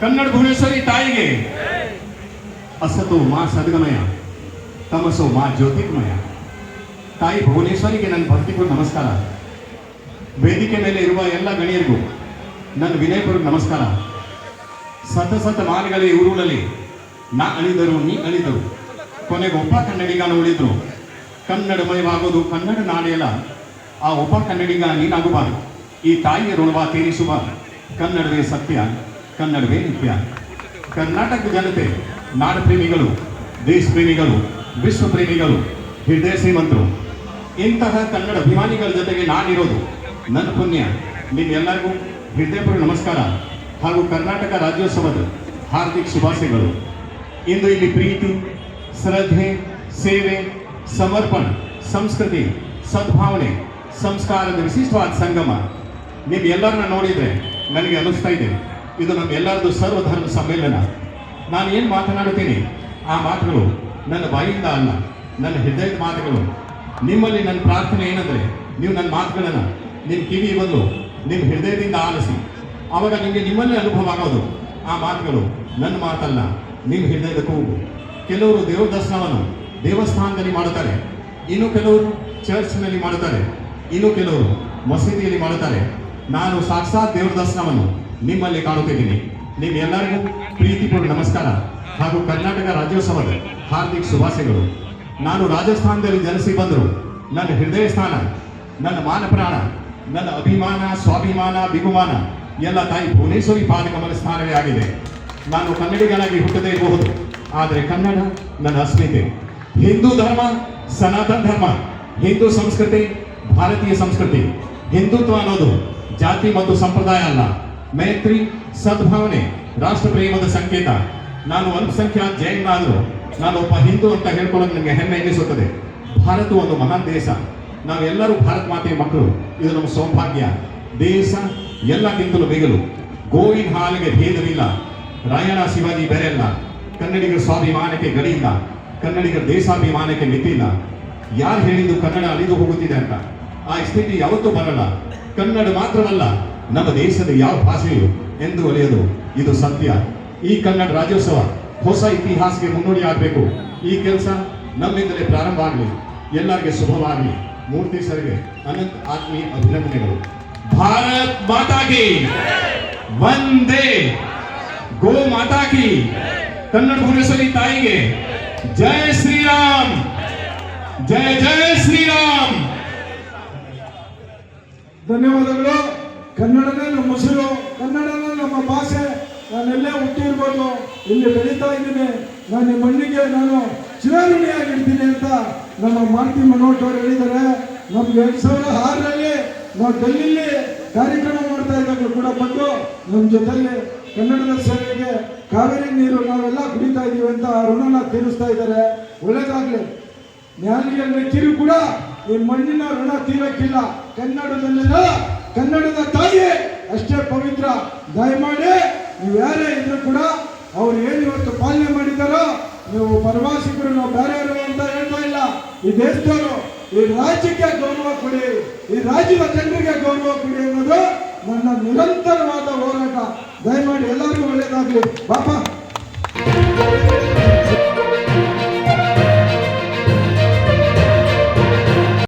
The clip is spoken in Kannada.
ಕನ್ನಡ ಭುವನೇಶ್ವರಿ ತಾಯಿಗೆ. ಅಸತು ಮಾ ಸದ್ಗಮಯ, ತಮಸು ಮಾ ಜ್ಯೋತಿರ್ಮಯ. ತಾಯಿ ಭುವನೇಶ್ವರಿಗೆ ನನ್ನ ಭಕ್ತಿಗೂ ನಮಸ್ಕಾರ. ವೇದಿಕೆ ಮೇಲೆ ಇರುವ ಎಲ್ಲ ಗಣ್ಯರಿಗೂ ನನ್ನ ವಿನಯಪುರಿಗೆ ನಮಸ್ಕಾರ. ಸತ ಸತ ಮಾನಗಳೇ ಊರುಗಳಲ್ಲಿ ನಾ ಅಳಿದರು, ನೀ ಅಳಿದರು. ಕೊನೆಗೆ ಒಬ್ಬ ಕನ್ನಡಿಗನ ಉಳಿದ್ರು. ಕನ್ನಡಮಯವಾಗೋದು ಕನ್ನಡ ನಾಡೆಯಲ್ಲ, ಆ ಒಬ್ಬ ಕನ್ನಡಿಗ ನೀನಾಗಬಾರದು. ಈ ತಾಯಿಯ ಋಣವ ತೀರಿಸುವ ಕನ್ನಡವೇ ಸತ್ಯ, ಕನ್ನಡವೇ ನಿತ್ಯ. ಕರ್ನಾಟಕ ಜನತೆ ನಾಡ ಪ್ರೇಮಿಗಳು ವಿಶ್ವಪ್ರೇಮಿಗಳು ಪ್ರೇಮಿಗಳು ವಿಶ್ವ ಪ್ರೇಮಿಗಳು ಹೃದಯ ಶ್ರೀಮಂತರು, ಇಂತಹ ಕನ್ನಡ ಅಭಿಮಾನಿಗಳ ಜೊತೆಗೆ ನಾನಿರೋದು. ನನ್ನ ಪುಣ್ಯ, ನಿಮ್ಮೆಲ್ಲರಿಗೂ ಹೃದಯಪೂರ್ವ ನಮಸ್ಕಾರ ಹಾಗೂ ಕರ್ನಾಟಕ ರಾಜ್ಯೋತ್ಸವದ ಹಾರ್ದಿಕ ಶುಭಾಶಯಗಳು. ಇಂದು ಇಲ್ಲಿ ಪ್ರೀತಿ, ಶ್ರದ್ಧೆ, ಸೇವೆ, ಸಮರ್ಪಣ, ಸಂಸ್ಕೃತಿ, ಸದ್ಭಾವನೆ ಸಂಸ್ಕಾರದ ವಿಶಿಷ್ಟವಾದ ಸಂಗಮ ನಿಮ್ಮೆಲ್ಲರನ್ನ ನೋಡಿದ್ರೆ ನನಗೆ ಅನ್ನಿಸ್ತಾ ಇದೆ. ಇದು ನಮ್ಮ ಎಲ್ಲರದು ಸರ್ವಧರ್ಮ ಸಮ್ಮೇಳನ. ನಾನು ಏನು ಮಾತನಾಡುತ್ತೇನೆ? ಆ ಮಾತುಗಳು ನನ್ನ ಬಾಯಿಂದ ಅಲ್ಲ, ನನ್ನ ಹೃದಯದ ಮಾತುಗಳು. ನಿಮ್ಮಲ್ಲಿ ನನ್ನ ಪ್ರಾರ್ಥನೆ ಏನಂದರೆ, ನೀವು ನನ್ನ ಮಾತುಗಳನ್ನು ನಿಮ್ಮ ಕಿವಿ ಬಂದು ನಿಮ್ಮ ಹೃದಯದಿಂದ ಆಲಿಸಿ. ಆವಾಗ ನಿಮಗೆ ನಿಮ್ಮಲ್ಲೇ ಅನುಭವ ಆಗೋದು. ಆ ಮಾತುಗಳು ನನ್ನ ಮಾತಲ್ಲ, ನಿಮ್ಮ ಹೃದಯದ ಕೂಗು. ಕೆಲವರು ದೇವ ದರ್ಶನವನ್ನು ದೇವಸ್ಥಾನದಲ್ಲಿ ಮಾಡುತ್ತಾರೆ. ಇನ್ನು ಕೆಲವರು ಚರ್ಚ್ನಲ್ಲಿ ಮಾಡುತ್ತಾರೆ. ಇನ್ನು ಕೆಲವರು ಮಸೀದಿಯಲ್ಲಿ ಮಾಡುತ್ತಾರೆ. ನಾನು ಸಾಕ್ಷಾತ್ ದೇವರ ದರ್ಶನವನ್ನು ನಿಮ್ಮಲ್ಲಿ ಕಾಣುತ್ತಿದ್ದೀನಿ. ನಿಮ್ಮೆಲ್ಲರಿಗೂ ಪ್ರೀತಿಪೂರ್ಣ ನಮಸ್ಕಾರ ಹಾಗೂ ಕರ್ನಾಟಕ ರಾಜ್ಯೋತ್ಸವದ ಹಾರ್ದಿಕ ಶುಭಾಶಯಗಳು. ನಾನು ರಾಜಸ್ಥಾನದಲ್ಲಿ ಜನಿಸಿ ಬಂದರು ನನ್ನ ಹೃದಯ ಸ್ಥಾನ, ನನ್ನ ಮಾನ ಪ್ರಾಣ, ನನ್ನ ಅಭಿಮಾನ, ಸ್ವಾಭಿಮಾನ ಬಿಗುಮಾನ ಎಲ್ಲ ತಾಯಿ ಭುವನೇಶ್ವರಿ ಪಾದಕಮಲ ಸ್ಥಾನವೇ ಆಗಿದೆ. ನಾನು ಕನ್ನಡಿಗನಾಗಿ ಹುಟ್ಟದೇ ಇರಬಹುದು, ಆದರೆ ಕನ್ನಡ ನನ್ನ ಅಸ್ಮಿತೆ. ಹಿಂದೂ ಧರ್ಮ, ಸನಾತನ ಧರ್ಮ, ಹಿಂದೂ ಸಂಸ್ಕೃತಿ, ಭಾರತೀಯ ಸಂಸ್ಕೃತಿ ಹಿಂದುತ್ವ ಅನ್ನೋದು ಜಾತಿ ಮತ್ತು ಸಂಪ್ರದಾಯ ಅಲ್ಲ. ಮೈತ್ರಿ, ಸದ್ಭಾವನೆ ರಾಷ್ಟ್ರ ಪ್ರೇಮದ ಸಂಕೇತ. ನಾನು ಅಲ್ಪಸಂಖ್ಯಾತ ಜೈನಾದರೂ ನಾನು ಒಬ್ಬ ಹಿಂದೂ ಅಂತ ಹೇಳ್ಕೊಳ್ಳೋದು ನನಗೆ ಹೆಮ್ಮೆ ಎನಿಸುತ್ತದೆ. ಭಾರತ ಒಂದು ಮಹಾನ್ ದೇಶ. ನಾವೆಲ್ಲರೂ ಭಾರತ ಮಾತೆಯ ಮಕ್ಕಳು. ಇದು ನಮ್ಮ ಸೌಭಾಗ್ಯ. ದೇಶ ಎಲ್ಲಕ್ಕಿಂತಲೂ ಮಿಗಲು. ಗೋವಿನ ಹಾಲಿಗೆ ಭೇದವಿಲ್ಲ. ರಾಯಣ ಶಿವಾಜಿ ಬೇರೆ ಅಲ್ಲ. ಕನ್ನಡಿಗರ ಸ್ವಾಭಿಮಾನಕ್ಕೆ ಗಡಿ ಇಲ್ಲ. ಕನ್ನಡಿಗರ ದೇಶಾಭಿಮಾನಕ್ಕೆ ಮಿತಿಲ್ಲ ಯಾರು ಹೇಳಿದ್ದು ಕನ್ನಡ ಅಳಿದು ಹೋಗುತ್ತಿದೆ ಅಂತ? ಆ ಸ್ಥಿತಿ ಯಾವತ್ತೂ ಬರಲ್ಲ. ಕನ್ನಡ ಮಾತ್ರವಲ್ಲ, ನಮ್ಮ ದೇಶದ ಯಾವ ಭಾಷೆಯು ಎಂದು ಒಲಿಯದು ಇದು ಸತ್ಯ. ಈ ಕನ್ನಡ ರಾಜ್ಯೋತ್ಸವ ಹೊಸ ಇತಿಹಾಸಕ್ಕೆ ಮುನ್ನುಡಿ ಆಗಬೇಕು. ಈ ಕೆಲಸ ನಮ್ಮಿಂದಲೇ ಪ್ರಾರಂಭ ಆಗಲಿ. ಎಲ್ಲರಿಗೆ ಶುಭವಾಗಲಿ. ಮೂರ್ತಿ ಸರ್ಗೆ ಅನಂತ ಆತ್ಮೀಯ ಅಭಿನಂದನೆಗಳು. ಭಾರತ್ ಮಾತಾಗಿ ವಂದೇ. ಗೋ ಮಾತಾ ಕಿ. ಕನ್ನಡ ಭುವನೇಶ್ವರಿ ತಾಯಿಗೆ ಜಯ ಶ್ರೀರಾಮ್. ಜಯ ಜಯ ಶ್ರೀರಾಮ್. ಧನ್ಯವಾದಗಳು. ಕನ್ನಡನೇ ನಮ್ಮ ಉಸಿರು, ಕನ್ನಡನೇ ನಮ್ಮ ಭಾಷೆ. ನಾನೆಲ್ಲೇ ಹುಟ್ಟಿರ್ಬೋದು ಇಲ್ಲಿ ಬೆಳೀತಾ ಇದ್ದೀನಿ. ನಾನು ಈ ಮಣ್ಣಿಗೆ ನಾನು ಚಿರಾಋಣಿಯಾಗಿರ್ತೀನಿ ಅಂತ ನಮ್ಮ ಮಾರ್ತಿ ಮನೋಟ್ ಅವರು ಹೇಳಿದ್ದಾರೆ. ನಮ್ಗೆ ಎರಡು ಸಾವಿರದ ಆರರಲ್ಲಿ ನಾವು ಡೆಲ್ಲಿಲಿ ಕಾರ್ಯಕ್ರಮ ಮಾಡ್ತಾ ಇದ್ದಾಗಲೂ ಕೂಡ ಬಂದು ನಮ್ಮ ಜೊತೆಯಲ್ಲಿ ಕನ್ನಡದ ಸೇವೆಗೆ ಕಾವೇರಿ ನೀರು ನಾವೆಲ್ಲ ಕುಡಿತಾ ಇದ್ದೀವಿ ಅಂತ ಋಣನ ತೀರಿಸ್ತಾ ಇದ್ದಾರೆ. ಒಳ್ಳೇದಾಗ್ಲಿ. ನ್ಯಾಯಾಲಯ ಕಿರು ಕೂಡ ಈ ಮಣ್ಣಿನ ಋಣ ತೀರಕ್ಕಿಲ್ಲ. ಕನ್ನಡದಲ್ಲೆಲ್ಲ ಕನ್ನಡದ ತಾಯಿ ಅಷ್ಟೇ ಪವಿತ್ರ. ದಯಮಾಡಿ ನೀವು ಯಾರೇ ಇದ್ರು ಕೂಡ ಅವ್ರು ಏನು ಇವತ್ತು ಪಾಲನೆ ಮಾಡಿದಾರೋ ನೀವು ಪ್ರವಾಸಿಗರು, ನಾವು ಬೇರೆ ಅಂತ ಹೇಳ್ತಾ ಇಲ್ಲ. ಈ ದೇಶದವರು ಈ ರಾಜ್ಯಕ್ಕೆ ಗೌರವ ಕೊಡಿ, ಈ ರಾಜ್ಯದ ಜನರಿಗೆ ಗೌರವ ಕೊಡಿ ಅನ್ನೋದು ನನ್ನ ನಿರಂತರವಾದ ಹೋರಾಟ. ದಯಮಾಡಿ ಎಲ್ಲರಿಗೂ ಒಳ್ಳೇದಾಗ್ಲಿ. ಪಾಪ